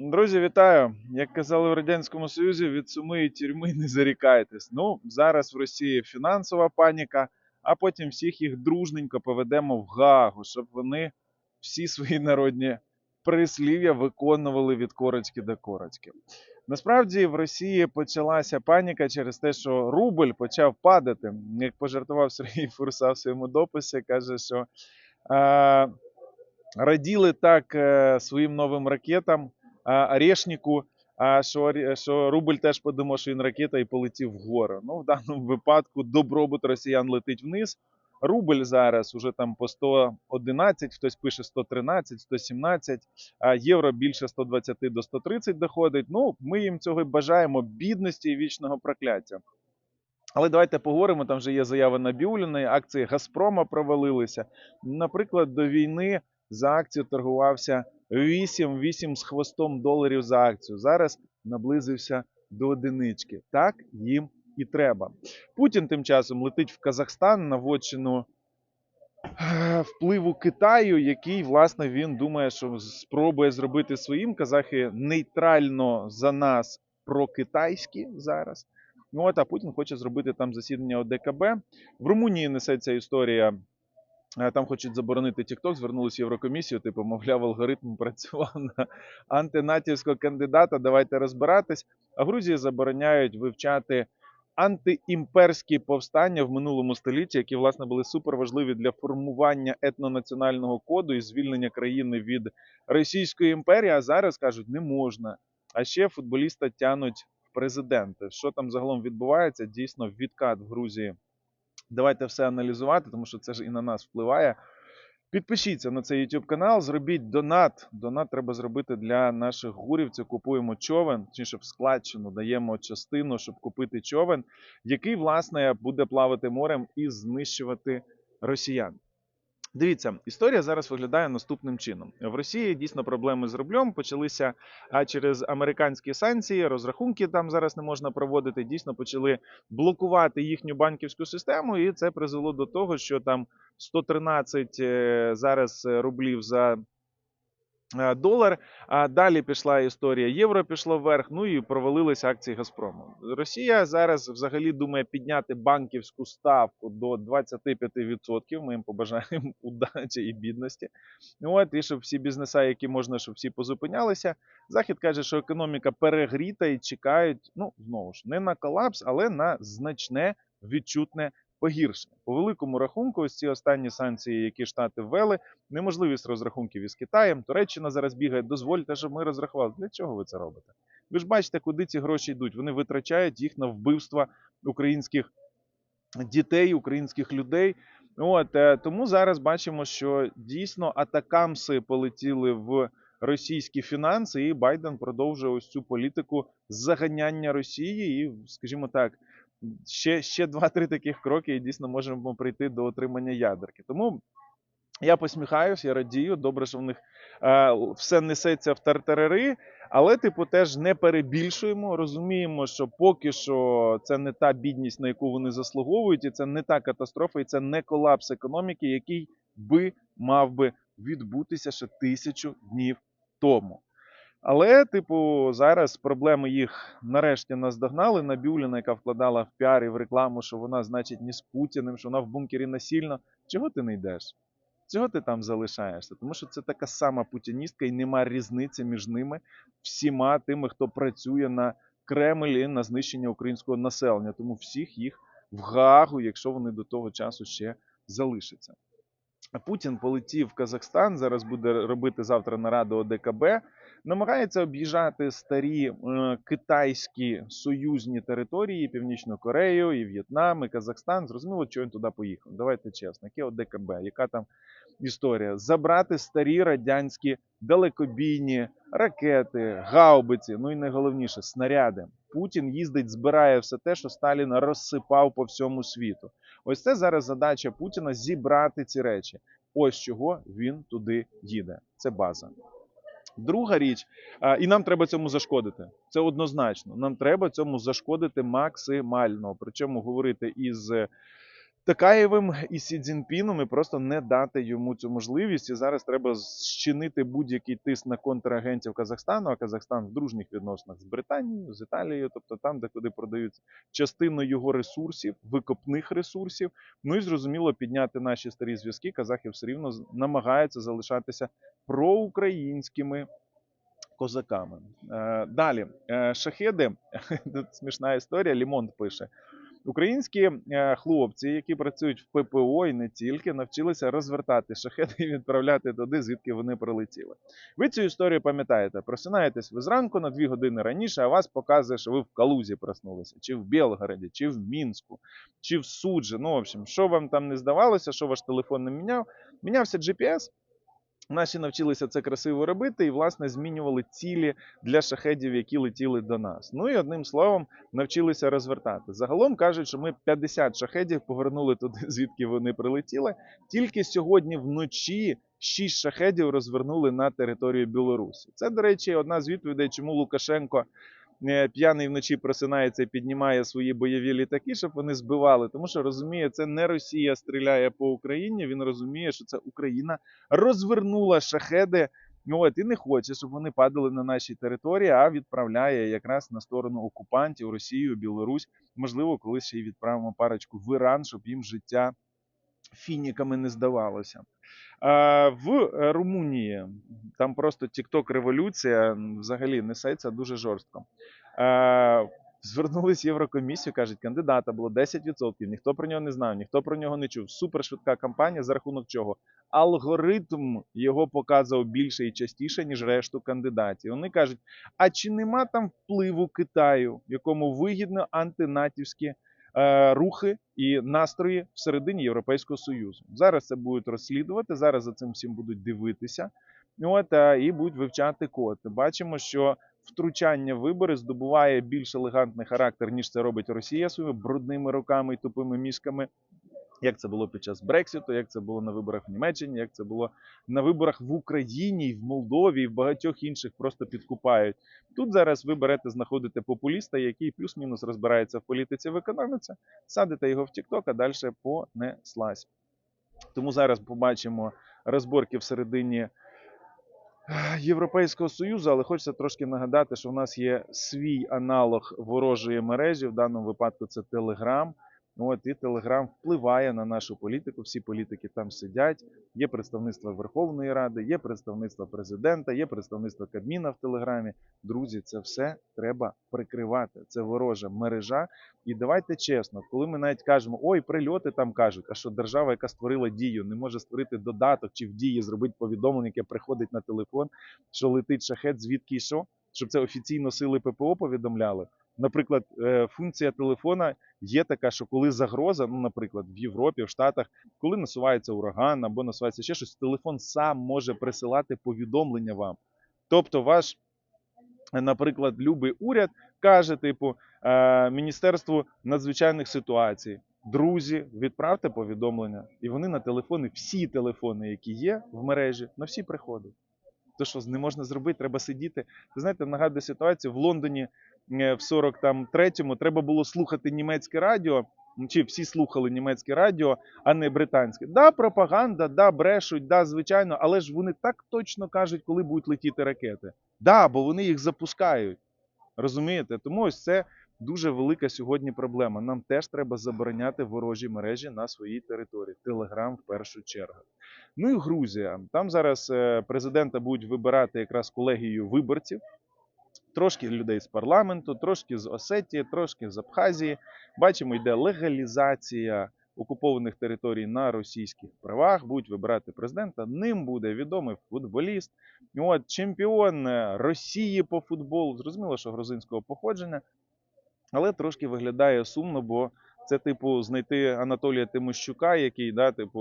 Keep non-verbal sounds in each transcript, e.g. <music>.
Друзі, вітаю! Як казали в Радянському Союзі, від суми і тюрми не зарікайтесь. Ну, зараз в Росії фінансова паніка, а потім всіх їх дружненько поведемо в Гаагу, щоб вони всі свої народні прислів'я виконували від корочки до корочки. Насправді в Росії почалася паніка через те, що рубль почав падати. Як пожартував Сергій <laughs> Фурса в своєму дописі, каже, що е, раділи так е, своїм новим ракетам, Орешнику, що, що рубль теж подумав, що він ракета і полетів вгору. Ну, в даному випадку добробут росіян летить вниз. Рубль зараз уже там по 111, хтось пише 113, 117, а євро більше 120 до 130 доходить. Ну, ми їм цього бажаємо бідності і вічного прокляття. Але давайте поговоримо. Там вже є заява Набіуліної, акції Газпрома провалилися. Наприклад, до війни за акцію торгувався 8, 8 з хвостом доларів за акцію. Зараз наблизився до одинички. Так їм і треба. Путін тим часом летить в Казахстан на вотчину е, впливу Китаю, який, власне, він думає, що спробує зробити своїм. Казахи нейтрально за нас прокитайські зараз. Ну от, а Путін хоче зробити там засідання ОДКБ. В Румунії несеться історія. Там хочуть заборонити TikTok, звернулися в Єврокомісію, типу, мовляв, алгоритм працював на антинатівського кандидата. Давайте розбиратись. А Грузії забороняють вивчати антиімперські повстання в минулому столітті, які власне були суперважливі для формування етнонаціонального коду і звільнення країни від Російської імперії. А зараз кажуть, не можна. А ще футболіста тянуть в президенти. Що там загалом відбувається? Дійсно, відкат в Грузії. Давайте все аналізувати, тому що це ж і на нас впливає. Підпишіться на цей YouTube канал, зробіть донат. Донат треба зробити для наших гурівців. Купуємо човен, точніше в складчину даємо частину, щоб купити човен, який, власне, буде плавати морем і знищувати росіян. Дивіться, історія зараз виглядає наступним чином. В Росії дійсно проблеми з рублем почалися а через американські санкції, розрахунки там зараз не можна проводити. Дійсно почали блокувати їхню банківську систему, і це призвело до того, що там 113 е, зараз е, рублів за долар. А далі пішла історія євро пішло вверх. Ну і провалилися акції Газпрому. Росія зараз взагалі думає підняти банківську ставку до 25%. Ми їм побажаємо <laughs> удачі і бідності. От і щоб всі бізнеса, які можна, щоб всі позупинялися. Захід каже, що економіка перегріта і чекають. Ну знову ж не на колапс, але на значне відчутне. Погіршення по великому рахунку, ось ці останні санкції, які штати ввели, неможливість розрахунків із Китаєм. Туреччина зараз бігає. Дозвольте, щоб ми розрахували. Для чого ви це робите? Ви ж бачите, куди ці гроші йдуть. Вони витрачають їх на вбивства українських дітей, українських людей. От е, тому зараз бачимо, що дійсно атакамси полетіли в російські фінанси, і Байден продовжує ось цю політику заганяння Росії, і, скажімо так, ще, ще два-три таких кроки, і дійсно можемо прийти до отримання ядерки. Тому я посміхаюсь, я радію. Добре, що в них е, все несеться в тартарари, але, типу, теж не перебільшуємо. Розуміємо, що поки що це не та бідність, на яку вони заслуговують, і це не та катастрофа, і це не колапс економіки, який би мав би відбутися ще тисячу днів тому. Але, типу, зараз проблеми їх нарешті наздогнали. Набіуліна, яка вкладала в піар і в рекламу, що вона, значить, не з Путіним, що вона в бункері насильно. Чого ти не йдеш? Чого ти там залишаєшся? Тому що це така сама путіністка, і нема різниці між ними, всіма тими, хто працює на Кремль на знищення українського населення. Тому всіх їх в Гаагу, якщо вони до того часу ще залишаться. Путін полетів в Казахстан. Зараз буде робити завтра нараду ОДКБ. Намагається об'їжджати старі е, китайські союзні території, Північну Корею, і В'єтнам, і Казахстан. Зрозуміло, чого він туди поїхав. Давайте чесно, яке ОДКБ, яка там історія? Забрати старі радянські далекобійні ракети, гаубиці, ну і найголовніше снаряди. Путін їздить, збирає все те, що Сталін розсипав по всьому світу. Ось це зараз задача Путіна зібрати ці речі. Ось чого він туди їде. Це база. Друга річ, і нам треба цьому зашкодити. Це однозначно. Нам треба цьому зашкодити максимально. Причому говорити із Такаєвим і Сі Цзіньпіном і просто не дати йому цю можливість. І зараз треба зчинити будь-який тиск на контрагентів Казахстану, а Казахстан в дружніх відносинах з Британією, з Італією, тобто там, де куди продаються частину його ресурсів, викопних ресурсів. Ну і зрозуміло, підняти наші старі зв'язки. Казахи все рівно намагаються залишатися проукраїнськими козаками. Е, далі, е, шахеди, <laughs> смішна історія. Лімонт пише. Українські е, хлопці, які працюють в ППО і не тільки, навчилися розвертати шахеди і відправляти туди, звідки вони прилетіли. Ви цю історію пам'ятаєте? Просинаєтесь ви зранку на дві години раніше, а вас показує, що ви в Калузі проснулися, чи в Білгороді, чи в Мінську, чи в Суджі. Ну, в общем, що вам там не здавалося, що ваш телефон не міняв, мінявся GPS. Наші навчилися це красиво робити і, власне, змінювали цілі для шахедів, які летіли до нас. Ну і одним словом, навчилися розвертати. Загалом кажуть, що ми 50 шахедів повернули туди, <laughs> звідки вони прилетіли. Тільки сьогодні вночі 6 шахедів розвернули на територію Білорусі. Це, до речі, одна з відповідей, чому Лукашенко п'яний вночі просинається і піднімає свої бойові літаки, щоб вони збивали. Тому що розуміє, це не Росія стріляє по Україні. Він розуміє, що це Україна розвернула шахеди. От, і не хоче, щоб вони падали на нашій території, а відправляє якраз на сторону окупантів Росію, Білорусь. Можливо, колись ще й відправимо парочку в Іран, щоб їм життя фініками не здавалося. А, в е, Румунії там просто тікток революція взагалі несеться дуже жорстко. Звернулись в Єврокомісію, кажуть, кандидата було 10%, ніхто про нього не знав, ніхто про нього не чув. Супершвидка кампанія, за рахунок чого? Алгоритм його показував більше і частіше, ніж решту кандидатів. Вони кажуть: а чи нема там впливу Китаю, якому вигідно антинатівські рухи і настрої всередині Європейського Союзу? Зараз це будуть розслідувати, зараз за цим всім будуть дивитися. От, е, і будуть вивчати код. Бачимо, що втручання в вибори здобуває більш елегантний характер, ніж це робить Росія своїми брудними руками і тупими мізками. Як це було під час Брекситу, як це було на виборах в Німеччині, як це було на виборах в Україні, в Молдові, і в багатьох інших просто підкупають. Тут зараз ви берете, знаходите популіста, який плюс-мінус розбирається в політиці в економіці, садите його в TikTok, а далі понеслась. Тому зараз побачимо розборки всередині Європейського Союзу, але хочеться трошки нагадати, що в нас є свій аналог ворожої мережі. В даному випадку це Телеграм. От і Телеграм впливає на нашу політику. Всі політики там сидять. Є представництво Верховної Ради, є представництво президента, є представництво Кабміна в Телеграмі. Друзі, це все треба прикривати. Це ворожа мережа. І давайте чесно, коли ми навіть кажемо, ой, прильоти там кажуть, а що держава, яка створила дію, не може створити додаток чи в дії зробити повідомлення, яке приходить на телефон, що летить шахет, звідки що, щоб це офіційно сили ППО повідомляли. Наприклад, е, функція телефона є така, що коли загроза, ну, наприклад, в Європі, в Штатах, коли насувається ураган або насувається ще щось, телефон сам може присилати повідомлення вам. Тобто, ваш, наприклад, любий уряд каже, типу, е, Міністерству надзвичайних ситуацій. Друзі, відправте повідомлення, і вони на телефони, всі телефони, які є в мережі, на всі приходять. То що не можна зробити, треба сидіти. Ви знаєте, нагадую ситуацію в Лондоні в 43-му треба було слухати німецьке радіо. Чи всі слухали німецьке радіо, а не британське. Да, пропаганда, да, брешуть, да, звичайно, але ж вони так точно кажуть, коли будуть летіти ракети. Да, бо вони їх запускають. Розумієте? Тому ось це дуже велика сьогодні проблема. Нам теж треба забороняти ворожі мережі на своїй території. Телеграм в першу чергу. Ну і Грузія. Там зараз е, президента будуть вибирати якраз колегією виборців. Трошки людей з парламенту, трошки з Осетії, трошки з Абхазії. Бачимо, йде легалізація окупованих територій на російських правах. Будуть вибирати президента. Ним буде відомий футболіст. От чемпіон е, Росії по футболу. Зрозуміло, що грузинського походження, але трошки виглядає сумно, бо це, типу, знайти Анатолія Тимощука, який, да, типу,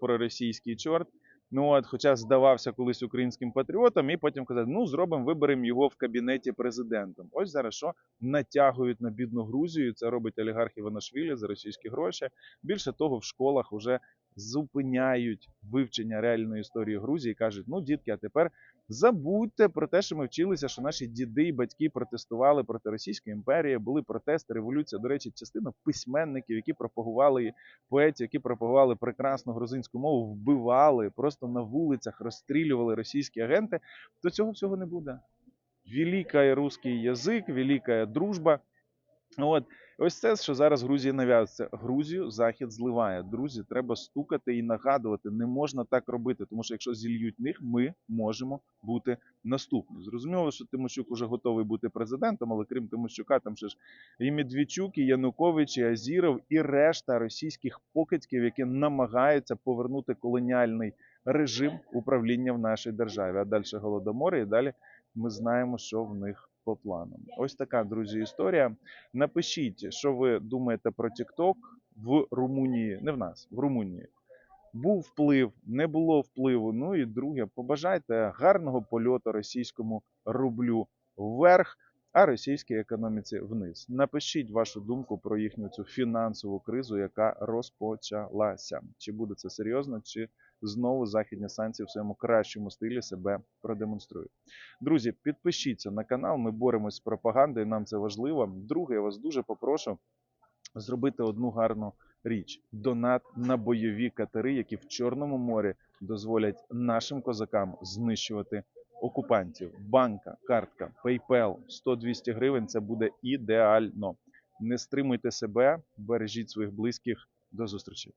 проросійський чорт. Ну от, хоча здавався колись українським патріотом, і потім казати, ну зробимо, виберемо його в кабінеті президентом. Ось зараз що натягують на бідну Грузію. Це робить олігарх Іванашвілі за російські гроші. Більше того, в школах вже зупиняють вивчення реальної історії Грузії. кажуть, ну дітки, а тепер Забудьте про те, що ми вчилися, що наші діди і батьки протестували проти Російської імперії, були протести, революція. До речі, частина письменників, які пропагували поетів, які пропагували прекрасну грузинську мову, вбивали просто на вулицях, розстрілювали російські агенти. То цього всього не буде. Великий русський язик, велика дружба. От ось це, що зараз Грузії нав'язується. Грузію захід зливає. Друзі, треба стукати і нагадувати. Не можна так робити, тому що якщо зільють них, ми можемо бути наступні. Зрозуміло, що Тимощук уже готовий бути президентом, але крім Тимощука, там ще ж і Медведчук, і Янукович, і Азіров, і решта російських покидьків, які намагаються повернути колоніальний режим управління в нашій державі. А далі голодомори, і далі ми знаємо, що в них по планам. Ось така, друзі, історія. Напишіть, що ви думаєте про TikTok в Румунії, не в нас, в Румунії. Був вплив, не було впливу. Ну і друге, побажайте гарного польоту російському рублю вверх, а російській економіці вниз. Напишіть вашу думку про їхню цю фінансову кризу, яка розпочалася. Чи буде це серйозно, чи знову західні санкції в своєму кращому стилі себе продемонструють. Друзі, підпишіться на канал. Ми боремось з пропагандою. Нам це важливо. Друге, я вас дуже попрошу зробити одну гарну річ: донат на бойові катери, які в Чорному морі дозволять нашим козакам знищувати окупантів. Банка, картка, PayPal 100-200 гривень. Це буде ідеально. Не стримуйте себе, бережіть своїх близьких. До зустрічі.